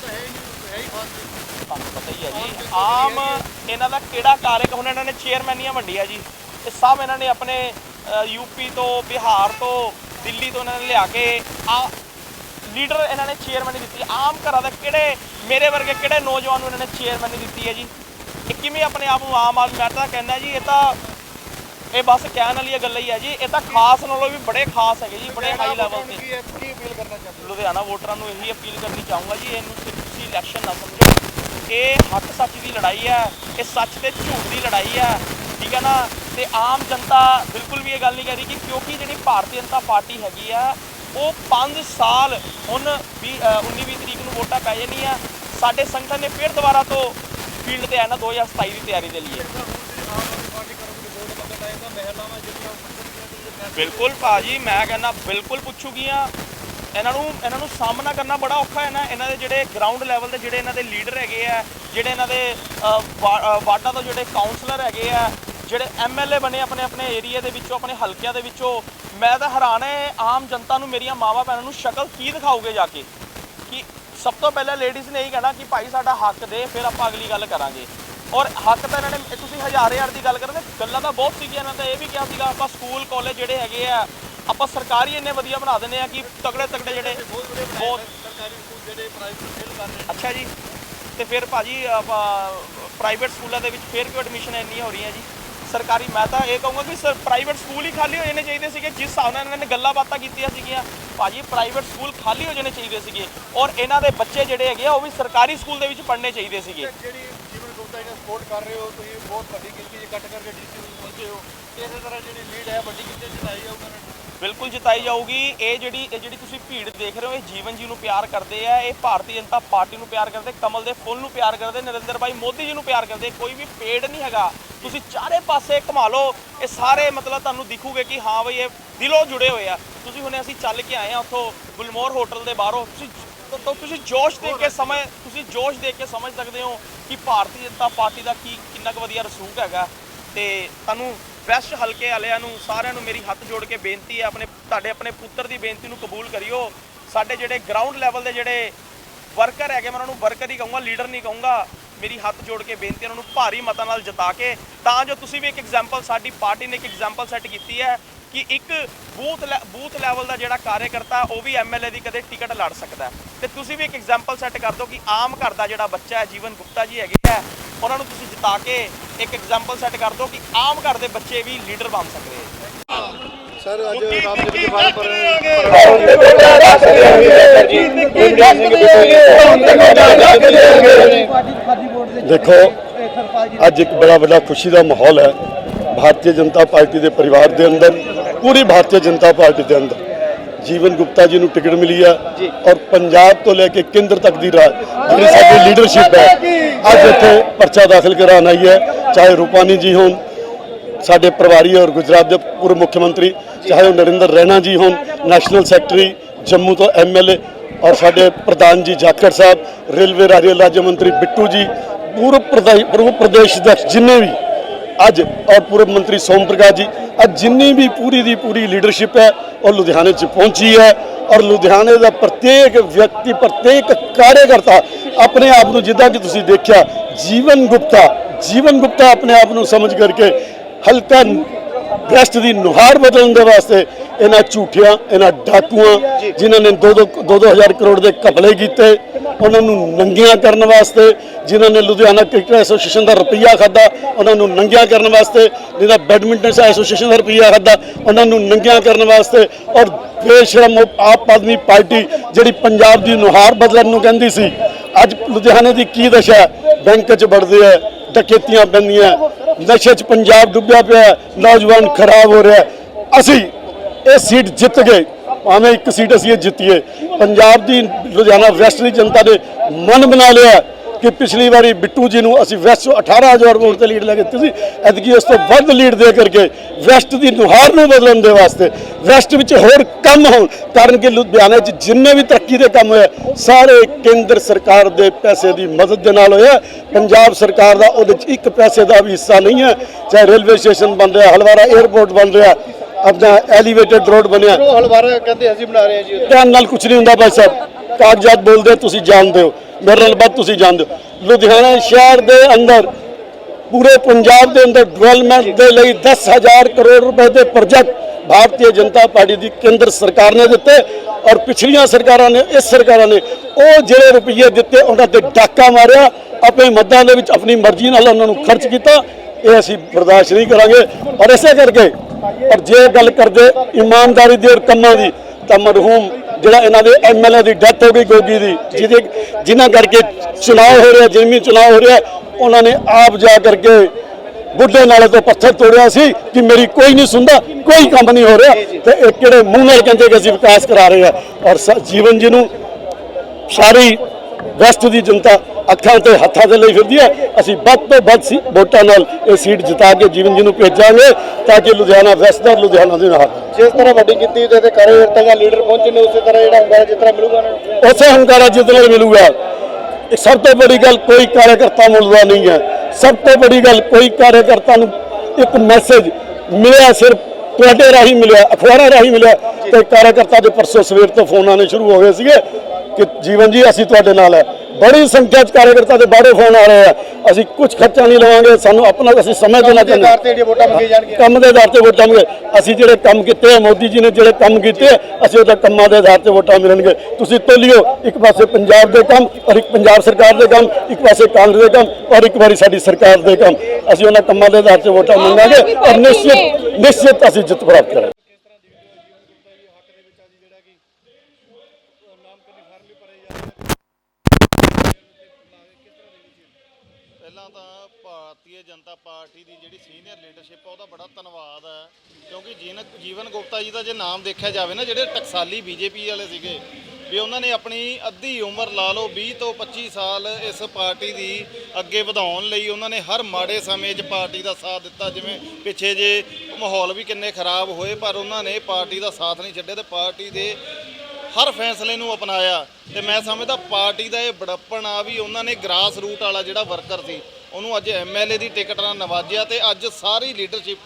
ਤੁਹਾਨੂੰ ਪਤਾ ਹੀ ਹੈ ਜੀ। ਆਮ ਇਹਨਾਂ ਦਾ ਕਿਹੜਾ ਕਾਰਜ ਹੁਣ ਇਹਨਾਂ ਨੇ ਚੇਅਰਮੈਨੀਆਂ ਵੰਡੀਆਂ ਜੀ। ਇਹ ਸਭ ਇਹਨਾਂ ਨੇ ਆਪਣੇ ਯੂਪੀ ਤੋਂ, ਬਿਹਾਰ ਤੋਂ, ਦਿੱਲੀ ਤੋਂ ਇਹਨਾਂ ਨੇ ਲਿਆ ਕੇ ਆ ਲੀਡਰ ਇਹਨਾਂ ਨੇ ਚੇਅਰਮੈਨੀ ਦਿੱਤੀ। ਆਮ ਘਰਾਂ ਦਾ ਕਿਹੜੇ, ਮੇਰੇ ਵਰਗੇ ਕਿਹੜੇ ਨੌਜਵਾਨ ਨੂੰ ਇਹਨਾਂ ਨੇ ਚੇਅਰਮੈਨੀ ਦਿੱਤੀ ਹੈ ਜੀ? ਇਹ ਕਿਵੇਂ ਆਪਣੇ ਆਪ ਨੂੰ ਆਮ ਆਦਮੀ, ਮੈਂ ਤਾਂ ਕਹਿੰਦਾ ਜੀ, ਇਹ ਤਾਂ ਇਹ ਬਸ ਕਹਿਣ ਵਾਲੀ ਗੱਲ ਹੀ ਹੈ ਜੀ ਇਹ ਤਾਂ ਖਾਸ ਨਾਲੋਂ ਵੀ ਬੜੇ ਖਾਸ ਹੈਗੇ ਜੀ ਬੜੇ ਹਾਈ ਲੈਵਲ ਤੇ। ਕੀ ਹੈ ਕੀ ਅਪੀਲ ਕਰਨਾ ਚਾਹੁੰਦੇ ਹੋ? ਲੁਧਿਆਣਾ ਵੋਟਰਾਂ ਨੂੰ ਇਹੀ ਅਪੀਲ ਕਰਨੀ ਚਾਹੂੰਗਾ ਜੀ ਇਹਨੂੰ ਸਿਰਫ ਤੁਸੀਂ ਇਲੈਕਸ਼ਨ ਨਾ ਸਮਝੋ। ਇਹ ਹੱਕ ਸੱਚ ਦੀ ਲੜਾਈ ਹੈ ਇਹ ਸੱਚ ਤੇ ਝੂਠ ਦੀ ਲੜਾਈ ਹੈ ਠੀਕ ਹੈ ਨਾ? ਤੇ ਆਮ ਜਨਤਾ ਬਿਲਕੁਲ ਵੀ ਇਹ ਗੱਲ ਨਹੀਂ ਕਹਿ ਰਹੀ ਕਿ ਕਿਉਂਕਿ ਜਿਹੜੀ ਭਾਰਤੀ ਜਨਤਾ ਪਾਰਟੀ ਹੈਗੀ ਆ ਉਹ 5 ਸਾਲ ਹੁਣ ਵੀ 19 20 ਤਰੀਕ ਨੂੰ ਵੋਟਾਂ ਪੈ ਜਾਣੀਆਂ। ਸਾਡੇ ਸੰਗਠਨ ਨੇ ਫਿਰ ਦੁਬਾਰਾ ਤੋਂ ਫੀਲਡ ਤੇ ਆਣਾ 2027 ਦੀ ਤਿਆਰੀ ਦੇ ਲਈ। ਬਿਲਕੁਲ ਭਾਜੀ, ਮੈਂ ਕਹਿੰਦਾ ਬਿਲਕੁਲ ਪੁੱਛੂਗੀਆਂ। ਇਹਨਾਂ ਨੂੰ ਇਹਨਾਂ ਨੂੰ ਸਾਹਮਣਾ ਕਰਨਾ ਬੜਾ ਔਖਾ ਹੈ ਨਾ, ਇਹਨਾਂ ਦੇ ਜਿਹੜੇ ਗਰਾਊਂਡ ਲੈਵਲ ਦੇ ਜਿਹੜੇ ਇਹਨਾਂ ਦੇ ਲੀਡਰ ਹੈਗੇ ਆ, ਜਿਹੜੇ ਇਹਨਾਂ ਦੇ ਵਾ- ਵਾਰਡਾਂ ਤੋਂ ਜਿਹੜੇ ਕਾਉਂਸਲਰ ਹੈਗੇ ਆ, ਜਿਹੜੇ ਐਮਐਲਏ ਬਣੇ ਆਪਣੇ ਆਪਣੇ ਏਰੀਆ ਦੇ ਵਿੱਚੋਂ, ਆਪਣੇ ਹਲਕਿਆਂ ਦੇ ਵਿੱਚੋਂ, ਮੈਂ ਤਾਂ ਹੈਰਾਨ ਹੈ ਆਮ ਜਨਤਾ ਨੂੰ ਮੇਰੀਆਂ ਮਾਵਾਂ ਭੈਣਾਂ ਨੂੰ ਸ਼ਕਲ ਕੀ ਦਿਖਾਓਗੇ ਜਾ ਕੇ? ਕਿ ਸਭ ਤੋਂ ਪਹਿਲਾਂ ਲੇਡੀਜ਼ ਨੇ ਇਹੀ ਕਹਿਣਾ ਕਿ ਭਾਈ ਸਾਡਾ ਹੱਕ ਦੇ, ਫਿਰ ਆਪਾਂ ਅਗਲੀ ਗੱਲ ਕਰਾਂਗੇ। ਔਰ ਹੱਕ ਤਾਂ ਇਹਨਾਂ ਨੇ ਤੁਸੀਂ ਹਜ਼ਾਰ ਹਜ਼ਾਰ ਦੀ ਗੱਲ ਕਰਦੇ, ਗੱਲਾਂ ਤਾਂ ਬਹੁਤ ਸੀਗੀਆਂ ਇਹਨਾਂ ਦਾ ਇਹ ਵੀ ਕਿਹਾ ਸੀਗਾ, ਆਪਾਂ ਸਕੂਲ, ਕਾਲਜ ਜਿਹੜੇ ਹੈਗੇ ਆ, ਆਪਾਂ ਸਰਕਾਰੀ ਇੰਨੇ ਵਧੀਆ ਬਣਾ ਦਿੰਦੇ ਆ ਕਿ ਤਗੜੇ ਤਗੜੇ ਜਿਹੜੇ ਬਹੁਤ ਸਰਕਾਰੀ ਸਕੂਲ ਜਿਹੜੇ ਪ੍ਰਾਈਵੇਟ ਫੇਲ ਕਰ ਰਹੇ ਅੱਛਾ ਜੀ, ਤੇ ਫਿਰ ਭਾਜੀ ਆਪਾਂ ਪ੍ਰਾਈਵੇਟ ਸਕੂਲਾਂ ਦੇ ਵਿੱਚ ਫਿਰ ਕਿਉਂ ਐਡਮਿਸ਼ਨ ਇੰਨੀਆਂ ਹੋ ਰਹੀਆਂ ਜੀ? ਸਰਕਾਰੀ, ਮੈਂ ਤਾਂ ਇਹ ਕਹੂੰਗਾ ਕਿ ਸਰ ਪ੍ਰਾਈਵੇਟ ਸਕੂਲ ਹੀ ਖਾਲੀ ਹੋ ਜਾਣੇ ਚਾਹੀਦੇ ਸੀਗੇ, ਜਿਸ ਹਿਸਾਬ ਨਾਲ ਇਹਨਾਂ ਨੇ ਗੱਲਾਂ ਬਾਤਾਂ ਕੀਤੀਆਂ ਸੀਗੀਆਂ। ਭਾਜੀ ਪ੍ਰਾਈਵੇਟ ਸਕੂਲ ਖਾਲੀ ਹੋ ਜਾਣੇ ਚਾਹੀਦੇ ਸੀਗੇ, ਔਰ ਇਹਨਾਂ ਦੇ ਬੱਚੇ ਜਿਹੜੇ ਹੈਗੇ ਆ, ਉਹ ਵੀ ਸਰਕਾਰੀ ਸਕੂਲ ਦੇ ਵਿੱਚ ਪੜ੍ਹਨੇ ਚਾਹੀਦੇ ਸੀਗੇ। ਜਿਹੜੀ ਸਪੋਰਟ ਕਰ ਰਹੇ ਹੋ ਤੁਸੀਂ ਬਹੁਤ ਵੱਡੀ ਗਿਣਤੀ 'ਚ ਇਕੱਠ ਕਰਕੇ ਡੀਸੀ ਨੂੰ ਪਹੁੰਚੇ ਹੋ। ਤੇ ਇਸੇ ਤਰ੍ਹਾਂ ਜਿਹੜੀ ਲੀਡ ਹੈ ਵੱਡੀ ਗਿਣਤੀ 'ਚ ਉਹਨਾਂ ਨੇ। ਬਿਲਕੁਲ ਜਿਤਾਈ ਜਾਊਗੀ। ਇਹ ਜਿਹੜੀ ਇਹ ਜਿਹੜੀ ਤੁਸੀਂ ਭੀੜ ਦੇਖ ਰਹੇ ਹੋ ਇਹ ਜੀਵਨ ਜੀ ਨੂੰ ਪਿਆਰ ਕਰਦੇ ਆ ਇਹ ਭਾਰਤੀ ਜਨਤਾ ਪਾਰਟੀ ਨੂੰ ਪਿਆਰ ਕਰਦੇ ਕਮਲ ਦੇ ਫੁੱਲ ਨੂੰ ਪਿਆਰ ਕਰਦੇ ਨਰਿੰਦਰ ਭਾਈ ਮੋਦੀ ਜੀ ਨੂੰ ਪਿਆਰ ਕਰਦੇ ਕੋਈ ਵੀ ਪੇੜ ਨਹੀਂ ਹੈਗਾ। ਤੁਸੀਂ ਚਾਰੇ ਪਾਸੇ ਘੁਮਾ ਲਓ ਇਹ ਸਾਰੇ ਮਤਲਬ ਤੁਹਾਨੂੰ ਦਿਖੂਗੇ ਕਿ ਹਾਂ ਬਈ ਇਹ ਦਿਲੋਂ ਜੁੜੇ ਹੋਏ ਆ। ਤੁਸੀਂ ਹੁਣੇ ਅਸੀਂ ਚੱਲ ਕੇ ਆਏ ਆ ਉੱਥੋਂ ਗੁਲਮੋਹਰ ਹੋਟਲ ਦੇ ਬਾਹਰੋਂ। ਤੁਸੀਂ ਤੁਸੀਂ ਜੋਸ਼ ਦੇਖ ਕੇ ਸਮਝ ਤੁਸੀਂ ਜੋਸ਼ ਦੇਖ ਕੇ ਸਮਝ ਸਕਦੇ ਹੋ ਕਿ ਭਾਰਤੀ ਜਨਤਾ ਪਾਰਟੀ ਦਾ ਕੀ ਕਿੰਨਾ ਕੁ ਵਧੀਆ ਰਸੂਖ ਹੈਗਾ ਤੇ ਤੁਹਾਨੂੰ ਵੈਸਟ ਹਲਕੇ ਵਾਲਿਆਂ ਨੂੰ, ਸਾਰਿਆਂ ਨੂੰ ਮੇਰੀ ਹੱਥ ਜੋੜ ਕੇ ਬੇਨਤੀ ਹੈ, ਆਪਣੇ, ਤੁਹਾਡੇ ਆਪਣੇ ਪੁੱਤਰ ਦੀ ਬੇਨਤੀ ਨੂੰ ਕਬੂਲ ਕਰਿਓ। ਸਾਡੇ ਜਿਹੜੇ ਗਰਾਊਂਡ ਲੈਵਲ ਦੇ ਜਿਹੜੇ ਵਰਕਰ ਹੈਗੇ, ਮੈਂ ਉਹਨਾਂ ਨੂੰ ਵਰਕਰ ਹੀ ਕਹੂੰਗਾ ਲੀਡਰ ਨਹੀਂ ਕਹੂੰਗਾ, ਮੇਰੀ ਹੱਥ ਜੋੜ ਕੇ ਬੇਨਤੀ ਉਹਨਾਂ ਨੂੰ ਭਾਰੀ ਮਤਾਂ ਨਾਲ ਜਿਤਾ ਕੇ, ਤਾਂ ਜੋ ਤੁਸੀਂ ਵੀ ਇੱਕ ਐਗਜ਼ਾਮਪਲ ਸਾਡੀ ਪਾਰਟੀ ਨੇ ਇੱਕ ਐਗਜ਼ਾਮਪਲ ਸੈੱਟ ਕੀਤੀ ਹੈ ਕਿ ਇੱਕ ਬੂਥ ਬੂਥ ਲੈਵਲ ਦਾ ਜਿਹੜਾ ਕਾਰਜਕਰਤਾ ਉਹ ਵੀ ਐਮਐਲਏ ਦੀ ਕਦੇ ਟਿਕਟ ਲੜ ਸਕਦਾ ਹੈ। ਤੇ ਤੁਸੀਂ ਵੀ ਇੱਕ ਐਗਜ਼ਾਮਪਲ ਸੈੱਟ ਕਰ ਦਿਓ ਕਿ ਆਮ ਘਰ ਦਾ ਜਿਹੜਾ ਬੱਚਾ ਹੈ ਜੀਵਨ ਗੁਪਤਾ ਜੀ ਹੈਗੇ ਹੈ ਉਹਨਾਂ ਨੂੰ ਤੁਸੀਂ ਜਿਤਾ ਕੇ ਇੱਕ ਐਗਜ਼ਾਮਪਲ ਸੈੱਟ ਕਰ ਦਿਓ ਕਿ ਆਮ ਘਰ ਦੇ ਬੱਚੇ ਵੀ ਲੀਡਰ ਬਣ ਸਕਦੇ ਹੈ। ਸਰ ਅੱਜ ਰਾਮ ਜੀ ਦੇ ਫਾਰਮ ਪਰ ਦੇਖੋ ਅੱਜ ਇੱਕ ਬੜਾ ਵੱਡਾ ਖੁਸ਼ੀ ਦਾ ਮਾਹੌਲ ਹੈ। ਭਾਰਤੀ ਜਨਤਾ ਪਾਰਟੀ ਦੇ ਪਰਿਵਾਰ ਦੇ ਅੰਦਰ ਪੂਰੀ ਭਾਰਤੀ ਜਨਤਾ ਪਾਰਟੀ ਦੇ ਅੰਦਰ। ਜੀਵਨ ਗੁਪਤਾ ਜੀ ਨੂੰ ਟਿਕਟ ਮਿਲੀ ਹੈ ਔਰ ਪੰਜਾਬ ਤੋਂ ਲੈ ਕੇ ਕੇਂਦਰ ਤੱਕ ਦੀ ਰਾਜ ਜਿਹੜੀ ਸਾਡੀ ਲੀਡਰਸ਼ਿਪ ਹੈ ਅੱਜ ਇੱਥੇ ਪਰਚਾ ਦਾਖਲ ਕਰਾਉਣ ਆਈ ਹੈ ਚਾਹੇ ਰੂਪਾਨੀ ਜੀ ਹੋਣ ਸਾਡੇ ਪ੍ਰਭਾਰੀ ਔਰ ਗੁਜਰਾਤ ਦੇ ਪੂਰਵ ਮੁੱਖ ਮੰਤਰੀ ਚਾਹੇ ਉਹ ਨਰਿੰਦਰ ਰੈਣਾ ਜੀ ਹੋਣ ਨੈਸ਼ਨਲ ਸੈਕਟਰੀ ਜੰਮੂ ਤੋਂ ਐਮਐਲਏ ਔਰ ਸਾਡੇ ਪ੍ਰਧਾਨ ਜੀ ਜਾਖੜ ਸਾਹਿਬ ਰੇਲਵੇ ਰਾਜ ਮੰਤਰੀ ਬਿੱਟੂ ਜੀ ਪੂਰਵ ਪ੍ਰਦੇਸ਼ ਪ੍ਰਦੇਸ਼ ਦੇ ਜਿੰਨੇ ਵੀ ਅੱਜ ਔਰ ਪੂਰਬ ਮੰਤਰੀ ਸੋਮ ਪ੍ਰਕਾਸ਼ ਜੀ, ਅੱਜ ਜਿੰਨੀ ਵੀ ਪੂਰੀ ਦੀ ਪੂਰੀ ਲੀਡਰਸ਼ਿਪ ਹੈ, ਉਹ ਲੁਧਿਆਣੇ 'ਚ ਪਹੁੰਚੀ ਹੈ ਔਰ ਲੁਧਿਆਣੇ ਦਾ ਪ੍ਰਤੀਕ ਵਿਅਕਤੀ, ਪ੍ਰਤੇਕ ਕਾਰਜਕਰਤਾ ਆਪਣੇ ਆਪ ਨੂੰ ਜਿੱਦਾਂ ਕਿ ਤੁਸੀਂ ਦੇਖਿਆ, ਜੀਵਨ ਗੁਪਤਾ ਜੀਵਨ ਗੁਪਤਾ ਆਪਣੇ ਆਪ ਨੂੰ ਸਮਝ ਕਰਕੇ ਹਲਕਾ ਭ੍ਰਸ਼ਟ ਦੀ ਨੁਹਾਰ ਬਦਲਣ ਦੇ ਵਾਸਤੇ ਇਹਨਾਂ ਝੂਠਿਆਂ, ਇਹਨਾਂ ਡਾਕੂਆਂ ਜਿਨ੍ਹਾਂ ਨੇ 2 2 ਹਜ਼ਾਰ ਕਰੋੜ ਦੇ ਘਪਲੇ ਕੀਤੇ, ਉਹਨਾਂ ਨੂੰ ਨੰਗੀਆਂ ਕਰਨ ਵਾਸਤੇ, ਜਿਨ੍ਹਾਂ ਨੇ ਲੁਧਿਆਣਾ ਕ੍ਰਿਕਟ ਐਸੋਸੀਏਸ਼ਨ ਦਾ ਰੁਪਈਆ ਖਾਦਾ ਉਹਨਾਂ ਨੂੰ ਨੰਗੀਆਂ ਕਰਨ ਵਾਸਤੇ ਜਿਹਦਾ ਬੈਡਮਿੰਟਨ ਐਸੋਸੀਏਸ਼ਨ ਦਾ ਰੁਪਈਆ ਖਾਦਾ ਉਹਨਾਂ ਨੂੰ ਨੰਗੀਆਂ ਕਰਨ ਵਾਸਤੇ ਔਰ ਬੇਸ਼ਰਮ ਉਹ ਆਪ ਆਦਮੀ ਪਾਰਟੀ ਜਿਹੜੀ ਪੰਜਾਬ ਦੀ ਨੁਹਾਰ ਬਦਲਣ ਨੂੰ ਕਹਿੰਦੀ ਸੀ, ਅੱਜ ਲੁਧਿਆਣੇ ਦੀ ਕੀ ਦਸ਼ਾ ਬੈਂਕ 'ਚ ਵੜਦੇ ਹੈ ਡਕੈਤੀਆਂ ਪੈਂਦੀਆਂ ਨਸ਼ੇ 'ਚ ਪੰਜਾਬ ਡੁੱਬਿਆ ਪਿਆ ਨੌਜਵਾਨ ਖਰਾਬ ਹੋ ਰਿਹਾ ਅਸੀਂ ਇਹ ਸੀਟ ਜਿੱਤ ਗਏ। ਭਾਵੇਂ ਇੱਕ ਸੀਟ ਅਸੀਂ ਇਹ ਜਿੱਤੀਏ। ਪੰਜਾਬ ਦੀ ਲੁਧਿਆਣਾ ਵੈਸਟ ਦੀ ਜਨਤਾ ਨੇ ਮਨ ਬਣਾ ਲਿਆ ਕਿ ਪਿਛਲੀ ਵਾਰੀ ਬਿੱਟੂ ਜੀ ਨੂੰ ਅਸੀਂ ਵੈਸਟ ਤੋਂ 18000 ਵੋਟ ਤੇ ਲੀਡ ਲੈ ਕੇ ਦਿੱਤੀ ਸੀ ਐਤਕੀ ਉਸ ਤੋਂ ਵੱਧ ਲੀਡ ਦੇ ਕਰਕੇ ਵੈਸਟ ਦੀ ਨੁਹਾਰ ਨੂੰ ਬਦਲਣ ਦੇ ਵਾਸਤੇ ਵੈਸਟ ਵਿੱਚ ਹੋਰ ਕੰਮ ਹੋਣ ਕਾਰਨ ਕਿ ਲੁਧਿਆਣੇ 'ਚ ਜਿੰਨੇ ਵੀ ਤਰੱਕੀ ਦੇ ਕੰਮ ਹੋਏ ਸਾਰੇ ਕੇਂਦਰ ਸਰਕਾਰ ਦੇ ਪੈਸੇ ਦੀ ਮਦਦ ਦੇ ਨਾਲ ਹੋਇਆ। ਪੰਜਾਬ ਸਰਕਾਰ ਦਾ ਉਹਦੇ 'ਚ ਇੱਕ ਪੈਸੇ ਦਾ ਵੀ ਹਿੱਸਾ ਨਹੀਂ ਹੈ। ਚਾਹੇ ਰੇਲਵੇ ਸਟੇਸ਼ਨ ਬਣ ਰਿਹਾ ਹਲਵਾਰਾ 에ਅਰਪੋਰਟ ਬਣ ਰਿਹਾ ਆਪਣਾ ਐਲੀਵੇਟਡ ਰੋਡ ਬਣਿਆ। ਹਲਵਾਰਾ ਕਹਿੰਦੇ ਅਸੀਂ ਬਣਾ ਰਹੇ ਹਾਂ ਜੀ ਧਿਆਨ ਨਾਲ ਕੁਝ ਨਹੀਂ ਹੁੰਦਾ ਭਾਈ ਸਾਹਿਬ। ਕਾਗਜ਼ਾਤ ਬੋਲਦੇ ਤੁਸੀਂ ਜਾਣਦੇ ਹੋ। ਮੇਰੇ ਨਾਲ ਬਾਤ ਤੁਸੀਂ ਜਾਣਦੇ ਹੋ। ਲੁਧਿਆਣਾ ਸ਼ਹਿਰ ਦੇ ਅੰਦਰ, ਪੂਰੇ ਪੰਜਾਬ ਦੇ ਅੰਦਰ ਡਿਵੈਲਪਮੈਂਟ ਦੇ ਲਈ 10000 ਕਰੋੜ ਰੁਪਏ ਦੇ ਪ੍ਰੋਜੈਕਟ ਭਾਰਤੀ ਜਨਤਾ ਪਾਰਟੀ ਦੀ ਕੇਂਦਰ ਸਰਕਾਰ ਨੇ ਦਿੱਤੇ ਔਰ ਪਿਛਲੀਆਂ ਸਰਕਾਰਾਂ ਨੇ, ਇਸ ਸਰਕਾਰਾਂ ਨੇ ਉਹ ਜਿਹੜੇ ਰੁਪਏ ਦਿੱਤੇ, ਉਹਨਾਂ ਤੇ ਡਾਕਾ ਮਾਰਿਆ, ਆਪਣੇ ਮੱਦਾਂ ਦੇ ਵਿੱਚ ਆਪਣੀ ਮਰਜ਼ੀ ਨਾਲ ਉਹਨਾਂ ਨੂੰ ਖਰਚ ਕੀਤਾ। ਇਹ ਅਸੀਂ ਬਰਦਾਸ਼ਤ ਨਹੀਂ ਕਰਾਂਗੇ। ਔਰ ਇਸੇ ਕਰਕੇ, ਔਰ ਜੇ ਗੱਲ ਕਰਦੇ ਇਮਾਨਦਾਰੀ ਦੇ ਔਰ ਕੰਮਾਂ ਦੀ, ਤਾਂ ਮਰਹੂਮ ਜਿਹੜਾ ਇਹਨਾਂ ਦੇ ਐਮਐਲਏ ਦੀ ਡੈਥ ਹੋ ਗਈ ਗੋਗੀ ਦੀ, ਜਿਹਦੇ ਜਿਨ੍ਹਾਂ ਕਰਕੇ ਚੁਣਾਵ ਹੋ ਰਿਹਾ, ਜਿਮੀ ਚੁਣਾਵ ਹੋ ਰਿਹਾ, ਉਹਨਾਂ ਨੇ ਆਪ ਜਾ ਕਰਕੇ ਬੁੱਢੇ ਨਾਲੇ ਤੋਂ ਪੱਥਰ ਤੋੜਿਆ ਸੀ ਕਿ ਮੇਰੀ ਕੋਈ ਨਹੀਂ ਸੁਣਦਾ, ਕੋਈ ਕੰਮ ਨਹੀਂ ਹੋ ਰਿਹਾ, ਤੇ ਇਹ ਕਿਹੜੇ ਮੂੰਹ ਨਾਲ ਕਹਿੰਦੇ ਕਿ ਅਸੀਂ ਵਿਕਾਸ ਕਰਾ ਰਹੇ ਹਾਂ। ਔਰ ਸ- ਜੀਵਨ ਜੀ ਨੂੰ ਸਾਰੀ ਵੈਸਟ ਦੀ ਜਨਤਾ ਅੱਖਾਂ ਤੇ ਹੱਥਾਂ ਦੇ ਲਈ ਫਿਰਦੀ ਹੈ। ਅਸੀਂ ਵੱਧ ਤੋਂ ਵੱਧ ਸੀ ਵੋਟਾਂ ਨਾਲ ਇਹ ਸੀਟ ਜਿਤਾ ਕੇ ਜੀਵਨ ਜੀ ਨੂੰ ਭੇਜਾਂਗੇ ਤਾਂ ਕਿ ਲੁਧਿਆਣਾ ਵੈਸਟ ਦਾ ਲੁਧਿਆਣਾ ਦੇ ਨਾਲ। ਜਿਸ ਤਰ੍ਹਾਂ ਵੱਡੀ ਕੀਤੀ ਤੇ ਕਾਰਜਕਰਤਾ ਜਾਂ ਲੀਡਰ ਪਹੁੰਚੇ ਨੇ ਉਸੇ ਤਰ੍ਹਾਂ ਜਿਹੜਾ ਹੁੰਦਾ ਜਿਸ ਤਰ੍ਹਾਂ ਮਿਲੂਗਾ ਉਸੇ ਹੰਕਾਰਾ ਜਿੱਤ ਨਾਲ ਮਿਲੂਗਾ। ਇੱਕ ਸਭ ਤੋਂ ਬੜੀ ਗੱਲ ਕੋਈ ਕਾਰਜਕਰਤਾ ਮੁੱਲਦਾ ਨਹੀਂ ਹੈ। ਸਭ ਤੋਂ ਬੜੀ ਗੱਲ ਕੋਈ ਕਾਰਜਕਰਤਾ ਨੂੰ ਇੱਕ ਮੈਸੇਜ ਮਿਲਿਆ ਸਿਰਫ ਤੁਹਾਡੇ ਰਾਹੀਂ ਮਿਲਿਆ ਅਖਬਾਰਾਂ ਰਾਹੀਂ ਮਿਲਿਆ ਤੇ ਕਾਰਜਕਰਤਾ ਦੇ ਪਰਸੋਂ ਸਵੇਰ ਤੋਂ ਫੋਨ ਆਣੇ ਸ਼ੁਰੂ ਹੋ ਗਏ ਸੀਗੇ। ਕਿ ਜੀਵਨ ਜੀ ਅਸੀਂ ਤੁਹਾਡੇ ਨਾਲ ਹੈ। ਬੜੀ ਸੰਖਿਆ ਚ ਕਾਰਜਕਰਤਾ ਦੇ ਬਾਹਰੋਂ ਫੋਨ ਆ ਰਹੇ ਆ। ਅਸੀਂ ਕੁਝ ਖਰਚਾ ਨਹੀਂ ਲਵਾਂਗੇ ਸਾਨੂੰ ਆਪਣਾ ਅਸੀਂ ਸਮਝ ਦੇਣਾ ਆਧਾਰ ਚਾਹੁੰਦੇ ਤੇ ਜਿਹੜੀਆਂ ਵੋਟਾਂ ਮੰਗੀਆਂ ਜਾਣਗੀਆਂ। ਕੰਮ ਦੇ ਆਧਾਰ ਤੇ ਵੋਟਾਂ ਮਿਲੇ ਅਸੀਂ ਜਿਹੜੇ ਕੰਮ ਕੀਤੇ ਆ ਮੋਦੀ ਜੀ ਨੇ ਜਿਹੜੇ ਕੰਮ ਕੀਤੇ ਅਸੀਂ ਉਹਦਾ ਕੰਮਾਂ ਦੇ ਆਧਾਰ ਤੇ ਵੋਟਾਂ ਮਿਲਣਗੇ ਤੁਸੀਂ ਤੋਲਿਓ ਇੱਕ ਪਾਸੇ ਪੰਜਾਬ ਦੇ ਕੰਮ ਔਰ ਇੱਕ ਪੰਜਾਬ ਸਰਕਾਰ ਦੇ ਕੰਮ ਇੱਕ ਪਾਸੇ ਕਾਂਗਰਸ ਦੇ ਕੰਮ ਔਰ ਇੱਕ ਵਾਰੀ ਸਾਡੀ ਸਰਕਾਰ ਦੇ ਕੰਮ। ਅਸੀਂ ਉਹਨਾਂ ਕੰਮਾਂ ਦੇ ਆਧਾਰ ਤੇ ਵੋਟਾਂ ਮੰਗਾਂਗੇ ਔਰ ਨਿਸ਼ਚਿਤ ਨਿਸ਼ਚਿਤ ਅਸੀਂ ਜਿੱਤ ਪ੍ਰਾਪਤ ਕਰਾਂਗੇ। ਪਹਿਲਾਂ ਤਾਂ ਭਾਰਤੀ ਜਨਤਾ ਪਾਰਟੀ ਦੀ ਜਿਹੜੀ ਸੀਨੀਅਰ ਲੀਡਰਸ਼ਿਪ ਆ, ਉਹਦਾ ਬੜਾ ਧੰਨਵਾਦ ਹੈ। ਕਿਉਂਕਿ ਜੀਨ, ਜੀਵਨ ਗੁਪਤਾ ਜੀ ਦਾ ਜੇ ਨਾਮ ਦੇਖਿਆ ਜਾਵੇ ਨਾ, ਜਿਹੜੇ ਟਕਸਾਲੀ ਬੀਜੇਪੀ ਵਾਲੇ ਸੀਗੇ, ਵੀ ਉਹਨਾਂ ਨੇ ਆਪਣੀ ਅੱਧੀ ਉਮਰ ਲਾ ਲਓ 20 ਤੋਂ 25 ਸਾਲ ਇਸ ਪਾਰਟੀ ਦੀ ਅੱਗੇ ਵਧਾਉਣ ਲਈ ਉਹਨਾਂ ਨੇ ਹਰ ਮਾੜੇ ਸਮੇਂ 'ਚ ਪਾਰਟੀ ਦਾ ਸਾਥ ਦਿੱਤਾ। ਜਿਵੇਂ ਪਿੱਛੇ ਜੇ ਮਾਹੌਲ ਵੀ ਕਿੰਨੇ ਖਰਾਬ ਹੋਏ, ਪਰ ਉਹਨਾਂ ਨੇ ਪਾਰਟੀ ਦਾ ਸਾਥ ਨਹੀਂ ਛੱਡਿਆ ਤੇ ਪਾਰਟੀ ਦੇ ਹਰ ਫੈਸਲੇ ਨੂੰ ਅਪਣਾਇਆ ਤੇ ਮੈਂ ਸਮਝਦਾ ਪਾਰਟੀ ਦਾ ਇਹ ਬੜੱਪਣ ਆ ਵੀ ਉਹਨਾਂ ਨੇ ਗ੍ਰਾਸ ਰੂਟ ਵਾਲਾ ਜਿਹੜਾ ਵਰਕਰ ਸੀ, ਉਹਨੂੰ ਅੱਜ ਐਮਐਲਏ ਦੀ ਟਿਕਟ ਨਾਲ ਨਵਾਜਿਆ ਤੇ ਅੱਜ ਸਾਰੀ ਲੀਡਰਸ਼ਿਪ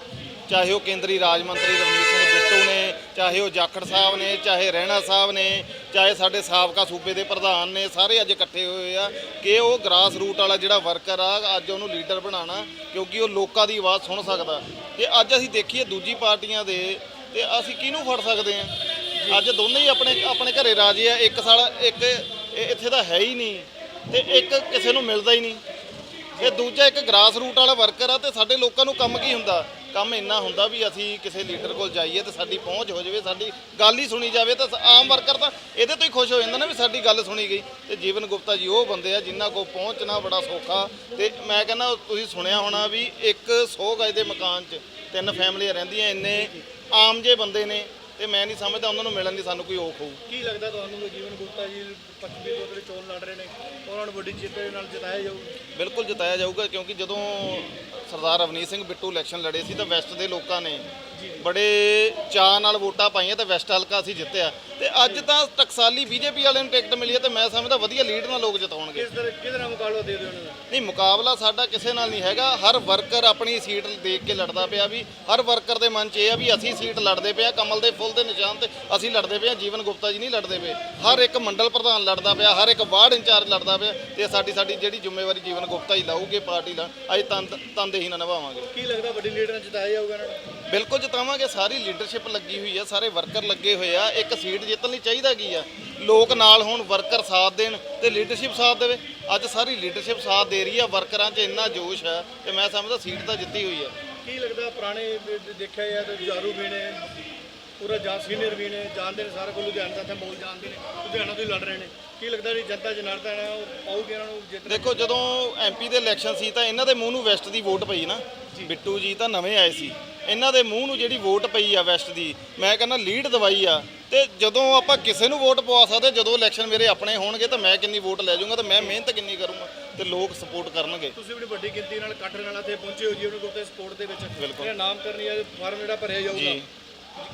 ਚਾਹੇ ਉਹ ਕੇਂਦਰੀ ਰਾਜ ਮੰਤਰੀ ਰਵਨੀਤ ਸਿੰਘ ਬਿੱਟੂ ਨੇ, ਚਾਹੇ ਉਹ ਜਾਖੜ ਸਾਹਿਬ ਨੇ, ਚਾਹੇ ਰਹਿਣਾ ਸਾਹਿਬ ਨੇ, ਚਾਹੇ ਸਾਡੇ ਸਾਬਕਾ ਸੂਬੇ ਦੇ ਪ੍ਰਧਾਨ ਨੇ, ਸਾਰੇ ਅੱਜ ਇਕੱਠੇ ਹੋਏ ਆ ਕਿ ਉਹ ਗ੍ਰਾਸ ਰੂਟ ਵਾਲਾ ਜਿਹੜਾ ਵਰਕਰ ਆ, ਅੱਜ ਉਹਨੂੰ ਲੀਡਰ ਬਣਾਉਣਾ, ਕਿਉਂਕਿ ਉਹ ਲੋਕਾਂ ਦੀ ਆਵਾਜ਼ ਸੁਣ ਸਕਦਾ। ਤੇ ਅੱਜ ਅਸੀਂ ਦੇਖੀਏ ਦੂਜੀ ਪਾਰਟੀਆਂ ਦੇ, ਤੇ ਅਸੀਂ ਕਿਹਨੂੰ ਫੜ ਸਕਦੇ ਹਾਂ? ਅੱਜ ਦੋਨੇ ਹੀ ਆਪਣੇ ਆਪਣੇ ਘਰੇ ਰਾਜੇ ਆ। ਇੱਕ ਸਾਲ ਇੱਕ ਇਹ ਇੱਥੇ ਦਾ ਹੈ ਹੀ ਨਹੀਂ। ਤੇ ਇੱਕ ਕਿਸੇ ਨੂੰ ਮਿਲਦਾ ਹੀ ਨਹੀਂ। ਤੇ ਦੂਜਾ ਇੱਕ ਗ੍ਰਾਸ ਰੂਟ ਵਾਲਾ ਵਰਕਰ ਆ ਤੇ ਸਾਡੇ ਲੋਕਾਂ ਨੂੰ ਕੰਮ ਕੀ ਹੁੰਦਾ? ਕੰਮ ਇੰਨਾ ਹੁੰਦਾ ਵੀ ਅਸੀਂ ਕਿਸੇ ਲੀਡਰ ਕੋਲ ਜਾਈਏ ਤੇ ਸਾਡੀ ਪਹੁੰਚ ਹੋ ਜਾਵੇ, ਸਾਡੀ ਗੱਲ ਹੀ ਸੁਣੀ ਜਾਵੇ ਤਾਂ ਆਮ ਵਰਕਰ ਤਾਂ ਇਹਦੇ ਤੋਂ ਹੀ ਖੁਸ਼ ਹੋ ਜਾਂਦਾ ਨਾ ਵੀ ਸਾਡੀ ਗੱਲ ਸੁਣੀ ਗਈ। ਤੇ ਜੀਵਨ ਗੁਪਤਾ ਜੀ ਉਹ ਬੰਦੇ ਆ ਜਿਨ੍ਹਾਂ ਕੋਲ ਪਹੁੰਚਣਾ ਬੜਾ ਸੌਖਾ। ਤੇ ਮੈਂ ਕਹਿੰਦਾ ਤੁਸੀਂ ਸੁਣਿਆ ਹੋਣਾ ਵੀ ਇੱਕ 100 ਗਜ ਦੇ ਮਕਾਨ 'ਚ ਤਿੰਨ ਫੈਮਲੀਆਂ ਰਹਿੰਦੀਆਂ, ਇੰਨੇ ਆਮ ਜੇ ਬੰਦੇ ਨੇ। ਤੇ ਮੈਂ ਨਹੀਂ ਸਮਝਦਾ ਉਹਨਾਂ ਨੂੰ ਮਿਲਣ ਦੀ ਸਾਨੂੰ ਕੋਈ ਔਖ ਹੋਊ। ਕੀ ਲੱਗਦਾ ਤੁਹਾਨੂੰ ਕਿ ਜੀਵਨ ਗੁਪਤਾ ਜੀ 25 ਤੋਂ ਜਿਹੜੇ ਚੋਣ ਲੜ ਰਹੇ ਨੇ? ਉਹਨਾਂ ਨੂੰ ਵੱਡੀ ਜਿੱਤ ਦੇ ਨਾਲ ਜਿਤਾਇਆ ਜਾਊ। ਬਿਲਕੁਲ ਜਿਤਾਇਆ ਜਾਊਗਾ ਕਿਉਂਕਿ ਜਦੋਂ ਸਰਦਾਰ ਰਵਨੀਤ ਸਿੰਘ ਬਿੱਟੂ ਇਲੈਕਸ਼ਨ ਲੜੇ ਸੀ ਤਾਂ ਵੈਸਟ ਦੇ ਲੋਕਾਂ ਨੇ ਬੜੇ ਚਾਅ ਨਾਲ ਵੋਟਾਂ ਪਾਈਆਂ ਤੇ ਵੈਸਟ ਹਲਕਾ ਅਸੀਂ ਜਿੱਤਿਆ। ਤੇ ਅੱਜ ਤਾਂ ਟਕਸਾਲੀ ਬੀਜੇਪੀ ਵਾਲਿਆਂ ਨੂੰ ਟਿਕਟ ਮਿਲੀ ਹੈ ਤੇ ਮੈਂ ਸਮਝਦਾ ਵਧੀਆ ਲੀਡ ਨਾਲ ਲੋਕ ਜਿਤਾਉਣਗੇ। ਕਿਸ ਤਰ੍ਹਾਂ ਕਿਹਦੇ ਨਾਲ ਮੁਕਾਬਲਾ ਦੇ ਦਿਓ ਉਹਨਾਂ ਦਾ? ਨਹੀਂ ਮੁਕਾਬਲਾ ਸਾਡਾ ਕਿਸੇ ਨਾਲ ਨਹੀਂ ਹੈਗਾ। ਹਰ ਵਰਕਰ ਆਪਣੀ ਸੀਟ ਦੇਖ ਕੇ ਲੜਦਾ ਪਿਆ ਵੀ। ਹਰ ਵਰਕਰ ਦੇ ਮਨ 'ਚ ਇਹ ਆ ਵੀ ਅਸੀਂ ਸੀਟ ਲੜਦੇ ਪਿਆ ਕਮਲ ਦੇ ਫੁੱਲ ਦੇ ਨਿਸ਼ਾਨ ਤੇ ਅਸੀਂ ਲੜਦੇ ਪਿਆ ਜੀਵਨ ਗੁਪਤਾ ਜੀ ਨਹੀਂ ਲੜਦੇ ਪਏ। ਹਰ ਇੱਕ ਮੰਡਲ ਪ੍ਰਧਾਨ ਲੜਦਾ ਪਿਆ ਹਰ ਇੱਕ ਵਾਰਡ ਇੰਚਾਰਜ ਲੜਦਾ ਪਿਆ ਤੇ ਸਾਡੀ ਸਾਡੀ ਜਿਹੜੀ ਜ਼ਿੰਮੇਵਾਰੀ ਜੀਵਨ ਗੁਪਤਾ ਹੀ ਲਾਊਗੇ ਪਾਰਟੀ ਦਾ ਅੱਜ ਤੰਦ ਤੰਦੇਹੀ ਨਾਲ ਨਿਭਾਵਾਂਗੇ। ਕੀ ਲੱਗਦਾ ਵੱਡੀ ਲੀਡਰ ਨਾਲ ਜਿਤਾਇਆ ਜਾਊਗਾ ਇਹਨਾਂ ਨੂੰ? ਬਿਲਕੁਲ ਜਿਤਾਵਾਂਗੇ। ਸਾਰੀ ਲੀਡਰਸ਼ਿਪ ਲੱਗੀ ਹੋਈ ਆ ਸਾਰੇ ਵਰਕਰ ਲੱਗੇ ਹੋਏ ਆ। ਇੱਕ ਸੀਟ ਜਿੱਤਣ ਲਈ ਚਾਹੀਦਾ ਕੀ ਆ? ਲੋਕ ਨਾਲ ਹੋਣ ਵਰਕਰ ਸਾਥ ਦੇਣ ਤੇ ਲੀਡਰਸ਼ਿਪ ਸਾਥ ਦੇਵੇ। ਅੱਜ ਸਾਰੀ ਲੀਡਰਸ਼ਿਪ ਸਾਥ ਦੇ ਰਹੀ ਆ ਵਰਕਰਾਂ 'ਚ ਇੰਨਾ ਜੋਸ਼ ਹੈ ਤੇ ਮੈਂ ਸਮਝਦਾ ਸੀਟ ਤਾਂ ਜਿੱਤੀ ਹੋਈ ਆ। ਕੀ ਲੱਗਦਾ ਪੁਰਾਣੇ ਦੇਖਿਆ ਜਾਂ ਤਾਂ ਜਾਰੂ ਵੀ ਨੇ ਪੂਰਾ ਜਾਂ ਸੀਨੀਅਰ ਵੀ ਨੇ ਜਾਣਦੇ ਨੇ ਸਾਰਾ ਕੋਲ ਲੁਧਿਆਣਾ ਦਾ ਇੱਥੇ ਮੋਲ ਜਾਣਦੇ ਨੇ ਲੁਧਿਆਣਾ ਤੋਂ ਹੀ ਲੜ ਰਹੇ ਨੇ। ਕੀ ਲੱਗਦਾ ਜਿਹੜੀ ਜਨਤਾ ਜਨਾਰਦਨ ਹੈ ਉਹ ਪਾਊਗੀ ਇਹਨਾਂ ਨੂੰ ਜਿੱਤ ਦੇਖੋ ਜਦੋਂ ਐਮਪੀ ਦੇ ਇਲੈਕਸ਼ਨ ਸੀ ਤਾਂ ਇਹਨਾਂ ਦੇ ਮੂੰਹ ਨੂੰ ਵੈਸਟ ਦੀ ਵੋਟ ਪਈ ਨਾ। ਬਿੱਟੂ ਜੀ ਤਾਂ ਨਵੇਂ ਆਏ ਸੀ। ਇਹਨਾਂ ਦੇ ਮੂੰਹ ਨੂੰ ਜਿਹੜੀ ਵੋਟ ਪਈ ਆ ਵੈਸਟ ਦੀ ਮੈਂ ਕਹਿੰਦਾ ਲੀਡ ਦਵਾਈ ਆ। ਤੇ ਜਦੋਂ ਆਪਾਂ ਕਿਸੇ ਨੂੰ ਵੋਟ ਪਵਾ ਸਕਦੇ ਜਦੋਂ ਇਲੈਕਸ਼ਨ ਮੇਰੇ ਆਪਣੇ ਹੋਣਗੇ ਤਾਂ ਮੈਂ ਕਿੰਨੀ ਵੋਟ ਲੈ ਜਾਊਂਗਾ ਤੇ ਮੈਂ ਮਿਹਨਤ ਕਿੰਨੀ ਕਰੂੰਗਾ ਤੇ ਲੋਕ ਸਪੋਰਟ ਕਰਨਗੇ ਤੁਸੀਂ ਬੜੀ ਵੱਡੀ ਗਿਣਤੀ ਨਾਲ ਇਕੱਠ ਨਾਲ ਇੱਥੇ ਪਹੁੰਚੇ ਹੋ ਜੀਵਨ ਗੁਪਤਾ ਸਪੋਰਟ ਦੇ ਵਿੱਚ ਬਿਲਕੁਲ। ਨਾਮ ਕਰਨੀ ਹੈ ਫਾਰਮ ਜਿਹੜਾ ਭਰਿਆ ਜਾਊਗਾ ਜੀ।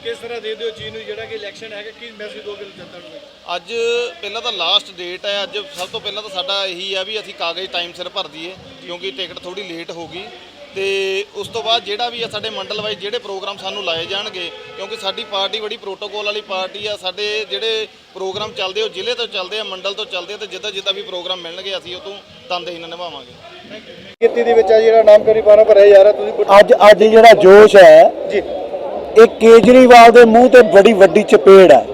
ਕਿਸ ਤਰ੍ਹਾਂ ਦੇ ਦਿਓ ਚੀਜ਼ ਨੂੰ ਜਿਹੜਾ ਕਿ ਇਲੈਕਸ਼ਨ ਹੈਗਾ ਕੀ ਮੈਸੇਜ ਦੋਗੇ ਜਨਤਾ ਨੂੰ ਅੱਜ ਪਹਿਲਾਂ ਤਾਂ ਲਾਸਟ ਡੇਟ ਹੈ ਅੱਜ ਸਭ ਤੋਂ ਪਹਿਲਾਂ ਤਾਂ ਸਾਡਾ ਇਹੀ ਆ ਵੀ ਅਸੀਂ ਕਾਗਜ਼ ਟਾਈਮ ਸਿਰ ਭਰ ਦਈਏ ਕਿਉਂਕਿ ਟਿਕਟ ਥੋੜੀ ਲੇਟ ਹੋ ਗਈ ਤੇ ਉਸ ਤੋਂ ਬਾਅਦ ਜਿਹੜਾ ਵੀ ਆ ਸਾਡੇ ਮੰਡਲ ਵਾਈਜ਼ ਜਿਹੜੇ ਪ੍ਰੋਗਰਾਮ ਸਾਨੂੰ ਲਾਏ ਜਾਣਗੇ ਕਿਉਂਕਿ ਸਾਡੀ ਪਾਰਟੀ ਬੜੀ ਪ੍ਰੋਟੋਕੋਲ ਵਾਲੀ ਪਾਰਟੀ ਆ ਸਾਡੇ ਜਿਹੜੇ ਪ੍ਰੋਗਰਾਮ ਚੱਲਦੇ ਉਹ ਜ਼ਿਲ੍ਹੇ ਤੋਂ ਚੱਲਦੇ ਆ ਮੰਡਲ ਤੋਂ ਚੱਲਦੇ ਆ ਤੇ ਜਿੱਦਾਂ ਜਿੱਦਾਂ ਵੀ ਪ੍ਰੋਗਰਾਮ ਮਿਲਣਗੇ ਅਸੀਂ ਉਹ ਤੋਂ ਤਨਦੇਹੀ ਨਿਭਾਵਾਂਗੇ। ਗਿਣਤੀ ਦੇ ਵਿੱਚ ਆ ਜਿਹੜਾ ਨਾਮਕਰਨ ਫਾਰਮ ਭਰਿਆ ਜਾ ਰਿਹਾ ਤੁਸੀਂ ਅੱਜ ਅੱਜ ਜਿਹੜਾ ਜੋਸ਼ ਹੈ ਜੀ। ਇਹ ਕੇਜਰੀਵਾਲ ਦੇ ਮੂੰਹ ਤੇ ਬੜੀ ਵੱਡੀ ਚਪੇੜ ਹੈ।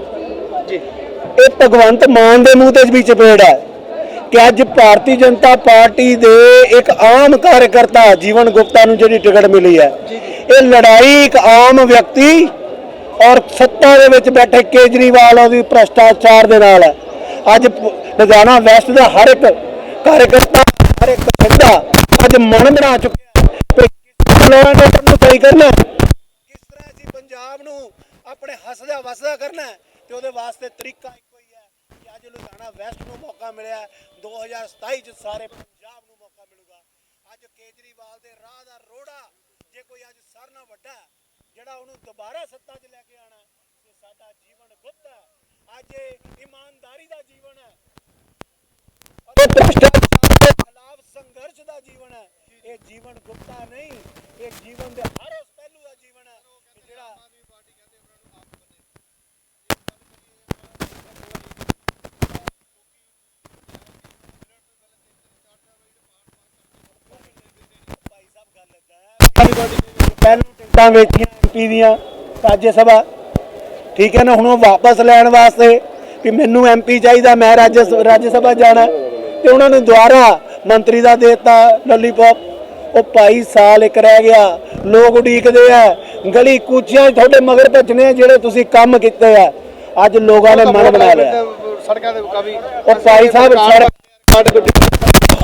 ਜੀ। ਇਹ ਭਗਵੰਤ ਮਾਨ ਦੇ ਮੂੰਹ ਤੇ ਵੀ ਚਪੇੜ ਹੈ। ਕਿ ਅੱਜ ਭਾਰਤੀ ਜਨਤਾ ਪਾਰਟੀ ਦੇ ਇੱਕ ਆਮ ਕਾਰਜਕਰਤਾ ਜੀਵਨ ਗੁਪਤਾ ਨੂੰ ਜਿਹੜੀ ਟਿਕਟ ਮਿਲੀ ਹੈ ਇਹ ਲੜਾਈ ਇੱਕ ਆਮ ਵਿਅਕਤੀ ਔਰ ਸੱਤਾ ਦੇ ਵਿੱਚ ਬੈਠੇ ਕੇਜਰੀਵਾਲ ਉਹਦੀ ਭ੍ਰਸ਼ਟਾਚਾਰ ਦੇ ਨਾਲ ਹੈ ਅੱਜ ਲੁਧਿਆਣਾ ਵੈਸਟ ਦਾ ਹਰ ਇੱਕ ਕਾਰਜਕਰਤਾ ਹਰ ਇੱਕ ਬੰਦਾ ਅੱਜ ਮਨ ਬਣਾ ਚੁੱਕਿਆ ਕਿ ਕਿਸ ਤਰ੍ਹਾਂ ਨੂੰ ਸਹੀ ਕਰਨਾ। ਕਿਸ ਤਰ੍ਹਾਂ ਪੰਜਾਬ ਨੂੰ ਆਪਣੇ ਹੱਸਦਾ ਵਸਦਾ ਕਰਨਾ ਤੇ ਉਹਦੇ ਵਾਸਤੇ ਤਰੀਕਾ ਲੁਧਿਆਣਾ ਵੈਸਟ ਨੂੰ ਮੌਕਾ ਮਿਲਿਆ 2027 ਚ ਸਾਰੇ ਪੰਜਾਬ ਨੂੰ ਮੌਕਾ ਮਿਲੂਗਾ। ਅੱਜ ਕੇਜਰੀਵਾਲ ਦੇ ਰਾਹ ਦਾ ਰੋੜਾ ਜੇ ਕੋਈ ਅੱਜ ਸਰ ਨਾ ਵੱਡਾ ਜਿਹੜਾ ਉਹਨੂੰ ਦੁਬਾਰਾ ਸੱਤਾ 'ਚ ਲੈ ਕੇ ਆਣਾ ਤੇ ਸਾਡਾ ਜੀਵਨ ਗੁਪਤ ਹੈ। ਅੱਜ ਇਹ ਇਮਾਨਦਾਰੀ ਦਾ ਜੀਵਨ ਹੈ। ਔਰ ਭ੍ਰਿਸ਼ਟਾਚਾਰ ਦੇ ਖਿਲਾਫ ਸੰਘਰਸ਼ ਦਾ ਜੀਵਨ ਹੈ। ਇਹ ਜੀਵਨ ਗੁਪਤਾ ਨਹੀਂ, ਇਹ ਜੀਵਨ ਦੇ ਹਰ ਉਸ ਪਹਿਲੂ ਦਾ ਜੀਵਨ ਹੈ ਜਿਹੜਾ ਭਾਈ ਸਾਹਿਬ ਗੱਲ ਏਦਾਂ ਹੈ ਪਹਿਲਾਂ ਟਿਕਟਾਂ ਵੇਚੀਆਂ ਐਮਪੀ ਦੀਆਂ ਰਾਜ ਸਭਾ। ਠੀਕ ਹੈ ਨਾ ਹੁਣ ਉਹ ਵਾਪਸ ਲੈਣ ਵਾਸਤੇ ਕਿ ਮੈਨੂੰ ਐਮਪੀ ਚਾਹੀਦਾ ਮੈਂ ਰਾਜ ਰਾਜ ਸਭਾ ਜਾਣਾ। ਤੇ ਉਹਨਾਂ ਨੇ ਦੁਬਾਰਾ ਮੰਤਰੀ ਦਾ ਦੇਤਾ ਲੋਲੀਪੌਪ ਉਹ ਭਾਈ ਸਾਲ ਇੱਕ ਰਹਿ ਗਿਆ ਲੋਕ ਉਡੀਕਦੇ ਆ ਗਲੀ ਕੂਚਿਆਂ ਤੁਹਾਡੇ ਮਗਰ ਭੱਜਣੇ ਆ ਜਿਹੜੇ ਤੁਸੀਂ ਕੰਮ ਕੀਤੇ ਆ। ਅੱਜ ਲੋਕਾਂ ਨੇ ਮਨ ਬਣਾ ਲਿਆ। ਸੜਕਾਂ ਦੇ ਕਾਫੀ ਉਹ ਭਾਈ ਸਾਹਿਬ ਸੜਕ ਸਾਲਾਂ ਵਿੱਚ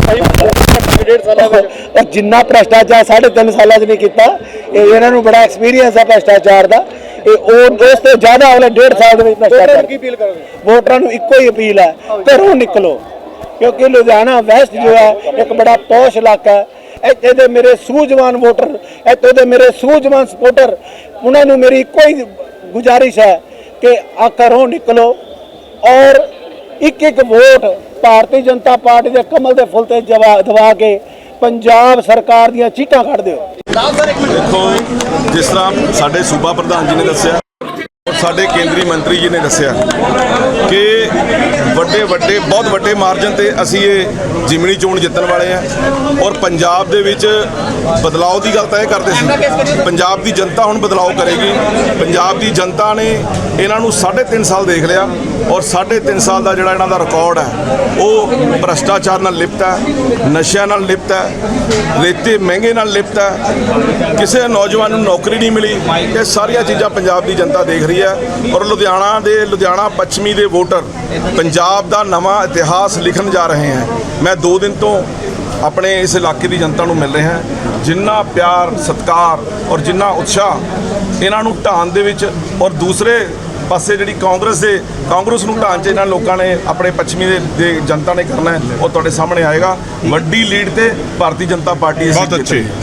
ਉਹ ਜਿੰਨਾ ਭ੍ਰਸ਼ਟਾਚਾਰ ਸਾਢੇ ਤਿੰਨ ਸਾਲਾਂ 'ਚ ਨਹੀਂ ਕੀਤਾ ਇਹ ਇਹਨਾਂ ਨੂੰ ਬੜਾ ਐਕਸਪੀਰੀਅੰਸ ਹੈ ਭ੍ਰਸ਼ਟਾਚਾਰ ਦਾ। ਇਹ ਉਹ ਉਸ ਤੋਂ ਜ਼ਿਆਦਾ ਉਹਨੇ ਡੇਢ ਸਾਲ ਦੇ ਵਿੱਚ ਭ੍ਰਸ਼ਟਾਚਾਰ ਕੀ ਅਪੀਲ ਕਰੋਗੇ? ਵੋਟਰਾਂ ਨੂੰ ਇੱਕੋ ਹੀ ਅਪੀਲ ਹੈ ਘਰੋਂ ਨਿਕਲੋ। ਕਿਉਂਕਿ ਲੁਧਿਆਣਾ ਵੈਸਟ ਜੋ ਹੈ ਇੱਕ ਬੜਾ ਪੌਸ਼ ਇਲਾਕਾ ਹੈ। ਇੱਥੇ ਦੇ ਮੇਰੇ ਸੂਝਵਾਨ ਵੋਟਰ ਇੱਥੇ ਦੇ ਮੇਰੇ ਸੂਝਵਾਨ ਸਪੋਰਟਰ ਉਹਨਾਂ ਨੂੰ ਮੇਰੀ ਇੱਕੋ ਹੀ ਗੁਜ਼ਾਰਿਸ਼ ਹੈ ਕਿ ਆ ਘਰੋਂ ਨਿਕਲੋ ਔਰ ਇੱਕ ਇੱਕ ਵੋਟ ਭਾਰਤੀ ਜਨਤਾ ਪਾਰਟੀ ਦੇ ਕਮਲ ਦੇ ਫੁੱਲ ਤੇ ਜਵਾ ਦਵਾ ਕੇ ਪੰਜਾਬ ਸਰਕਾਰ ਦੀਆਂ ਚੀਟਾਂ ਕੱਢ ਦਿਓ। ਦੇਖੋ ਜਿਸ ਤਰ੍ਹਾਂ ਸਾਡੇ ਸੂਬਾ ਪ੍ਰਧਾਨ ਜੀ ਨੇ ਦੱਸਿਆ ਸਾਡੇ ਕੇਂਦਰੀ ਮੰਤਰੀ ਜੀ ਨੇ ਦੱਸਿਆ ਕਿ ਵੱਡੇ ਵੱਡੇ, ਬਹੁਤ ਵੱਡੇ ਮਾਰਜਨ ਤੇ ਅਸੀਂ ਇਹ ਜਿਮਣੀ ਚੋਣ ਜਿੱਤਣ ਵਾਲੇ ਆ ਔਰ ਪੰਜਾਬ ਦੇ ਵਿੱਚ ਬਦਲਾਅ ਦੀ ਗੱਲ ਤਾਂ ਇਹ ਕਰਦੇ ਸੀ। ਪੰਜਾਬ ਦੀ ਜਨਤਾ ਹੁਣ ਬਦਲਾਅ ਕਰੇਗੀ। ਪੰਜਾਬ ਦੀ ਜਨਤਾ ਨੇ ਇਹਨਾਂ ਨੂੰ 3.5 ਸਾਲ ਦੇਖ ਲਿਆ ਔਰ 3.5 ਸਾਲ ਦਾ ਜਿਹੜਾ ਇਹਨਾਂ ਦਾ ਰਿਕਾਰਡ ਹੈ, ਉਹ ਭ੍ਰਸ਼ਟਾਚਾਰ ਨਾਲ ਲਿਪਤ ਹੈ, ਨਸ਼ਿਆਂ ਨਾਲ ਲਿਪਤ ਹੈ, ਰੇਤੇ ਮਹਿੰਗੇ ਨਾਲ ਲਿਪਤ ਹੈ, ਕਿਸੇ ਨੌਜਵਾਨ ਨੂੰ ਨੌਕਰੀ ਨਹੀਂ ਮਿਲੀ, ਇਹ ਸਾਰੀਆਂ ਚੀਜ਼ਾਂ ਪੰਜਾਬ ਦੀ ਜਨਤਾ ਦੇਖ ਰਹੀ ਹੈ ਔਰ ਲੁਧਿਆਣਾ ਦੇ ਲੁਧਿਆਣਾ ਪੱਛਮੀ ਦੇ ਵੋਟਰ ਪੰਜਾਬ ਦਾ ਨਵਾਂ ਇਤਿਹਾਸ ਲਿਖਣ ਜਾ ਰਹੇ ਹਨ ਮੈਂ 2 ਦਿਨ ਤੋਂ ਆਪਣੇ ਇਸ ਇਲਾਕੇ ਦੀ ਜਨਤਾ ਨੂੰ ਮਿਲ ਰਿਹਾ ਜਿੰਨਾ ਪਿਆਰ ਸਤਿਕਾਰ ਔਰ ਜਿੰਨਾ ਉਤਸ਼ਾਹ ਇਹਨਾਂ ਨੂੰ ਢਾਣ ਦੇ ਵਿੱਚ ਔਰ ਦੂਸਰੇ ਪਾਸੇ ਜਿਹੜੀ ਕਾਂਗਰਸ ਦੇ ਕਾਂਗਰਸ ਨੂੰ ਢਾਣ 'ਚ ਇਹਨਾਂ ਲੋਕਾਂ ਨੇ ਆਪਣੇ ਪੱਛਮੀ ਦੇ ਜਨਤਾ ਨੇ ਕਰਨਾ ਹੈ ਉਹ ਤੁਹਾਡੇ ਸਾਹਮਣੇ ਆਏਗਾ। ਵੱਡੀ ਲੀਡ ਤੇ ਭਾਰਤੀ ਜਨਤਾ ਪਾਰਟੀ ਅਸੀਂ ਬਹੁਤ ਅੱਛੇ। ਹੈ।